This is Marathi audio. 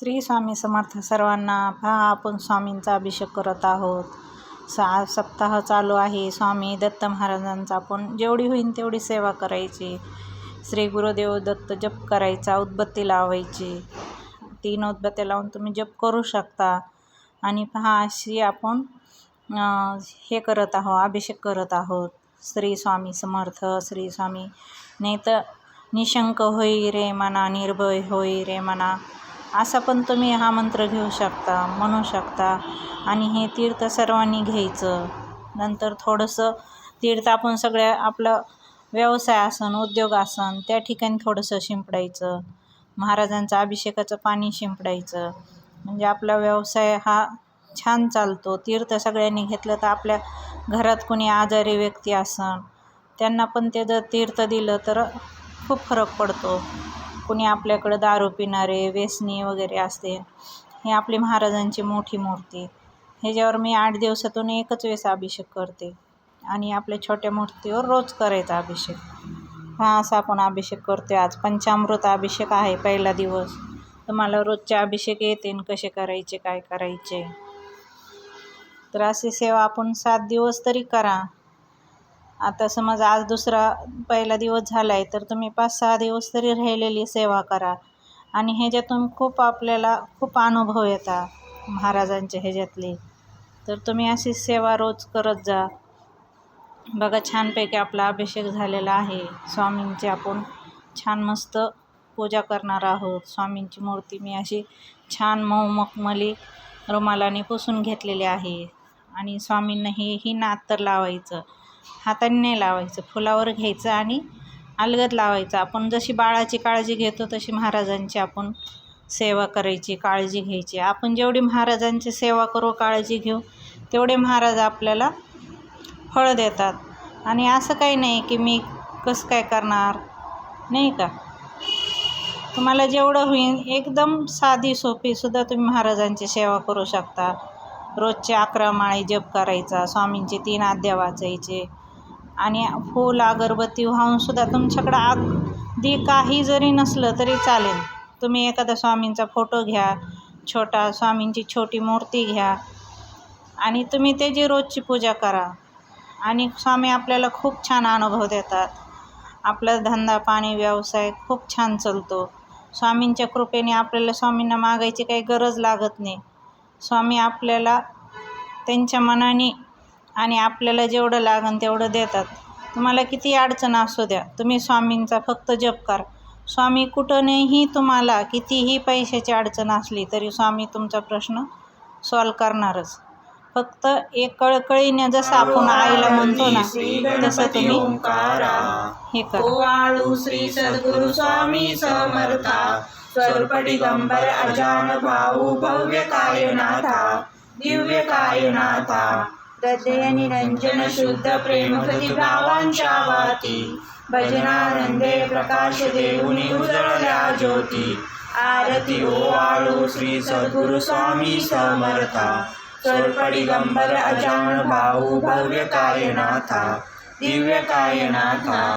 श्री स्वामी समर्थ सर्वांना पहा आपण स्वामींचा अभिषेक करत आहोत. सा सप्ताह चालू आहे. स्वामी दत्त महाराजांचा आपण जेवढी होईल तेवढी सेवा करायची. श्री गुरुदेव दत्त जप करायचा उदबत्ती लावायची. तीन उदबत्त्या लावून तुम्ही जप करू शकता. आणि पहा अशी आपण हे करत आहोत अभिषेक करत आहोत. श्री स्वामी समर्थ श्री स्वामी नाही तर निशंक होई रे मना निर्भय होई रे मना. असा पण तुम्ही हा मंत्र घेऊ शकता म्हणू शकता. आणि हे तीर्थ सर्वांनी घ्यायचं. नंतर थोडंसं तीर्थ आपण सगळ्या आपलं व्यवसाय आसन उद्योग आसन त्या ठिकाणी थोडंसं शिंपडायचं. महाराजांचं अभिषेकाचं पाणी शिंपडायचं. म्हणजे आपला व्यवसाय हा छान चालतो. तीर्थ सगळ्यांनी घेतलं तर आपल्या घरात कोणी आजारी व्यक्ती असन त्यांना पण ते जर तीर्थ दिलं तर खूप फरक पडतो. कुणी आपल्याकडं दारू पिणारे व्यसनी वगैरे असते हे आपली महाराजांची मोठी मूर्ती. ह्याच्यावर मी आठ दिवसातून एकच वेळेस अभिषेक करते. आणि आपल्या छोट्या मूर्तीवर रोज करायचा अभिषेक. हा असा आपण अभिषेक करतो आज पंचामृत अभिषेक आहे पहिला दिवस. तुम्हाला रोजचे अभिषेक येते कसे करायचे काय करायचे. तर अशी सेवा आपण सात दिवस तरी करा. आता समज आज दुसरा पहिला दिवस झाला आहे तर तुम्ही पाच सहा दिवस तरी राहिलेली सेवा करा. आणि ह्याच्यातून खूप आपल्याला खूप अनुभव येता महाराजांच्या ह्याच्यातले. तर तुम्ही अशी सेवा रोज करत जा. बघा छानपैकी आपला अभिषेक झालेला आहे. स्वामींची आपण छान मस्त पूजा करणार आहोत. स्वामींची मूर्ती मी अशी छान मऊ मखमली रुमालाने पुसून घेतलेली आहे. आणि स्वामींना हे ही नात तर लावायचं. हाताने नाही लावायचं फुलावर घ्यायचं आणि अलगद लावायचं. आपण जशी बाळाची काळजी घेतो तशी महाराजांची आपण सेवा करायची काळजी घ्यायची. आपण जेवढी महाराजांची सेवा करू काळजी घेऊ तेवढे महाराज आपल्याला फळ देतात. आणि असं काही नाही की मी कसं काय करणार नाही का? तुम्हाला जेवढं होईल एकदम साधी सोपीसुद्धा तुम्ही महाराजांची सेवा करू शकता. रोजचे अकरा माळी जप करायचा स्वामींचे तीन आद्या वाचायचे आणि फूल अगरबत्ती वाहूनसुद्धा तुमच्याकडं अगदी काही जरी नसलं तरी चालेल. तुम्ही एखादा स्वामींचा फोटो घ्या छोटा स्वामींची छोटी मूर्ती घ्या आणि तुम्ही त्याची रोजची पूजा करा. आणि स्वामी आपल्याला खूप छान अनुभव देतात. आपला धंदा पाणी व्यवसाय खूप छान चालतो. स्वामींच्या कृपेने आपल्याला स्वामींना मागायची काही गरज लागत नाही. स्वामी आपल्याला त्यांच्या मनाने आणि आपल्याला जेवढं लागन तेवढं देतात. तुम्हाला किती अडचण असू द्या. तुम्ही स्वामींचा फक्त जप करा. स्वामी कुठूनही तुम्हाला कितीही पैशाची अडचण असली तरी स्वामी तुमचा प्रश्न सॉल्व करणारच. फक्त एक कळकळीने जसं आपण आईला म्हणतो ना तसं तुम्ही हे करा. श्री सद्गुरु स्वामी समर्था स्वरूप दिगंबर अजान भाऊ भव्य कायनाथा दिव्य कायनाथा. हृदय निरंजन शुद्ध प्रेम भावांच्या वाती. भजनानंदे प्रकाश देऊनी उजळल्या ज्योती. आरती ओ वाळू श्री सद्गुरु स्वामी समर्था. स्वरूप दिगंबर अजान भाऊ भव्य कायनाथा. दिव्य कायनाथा.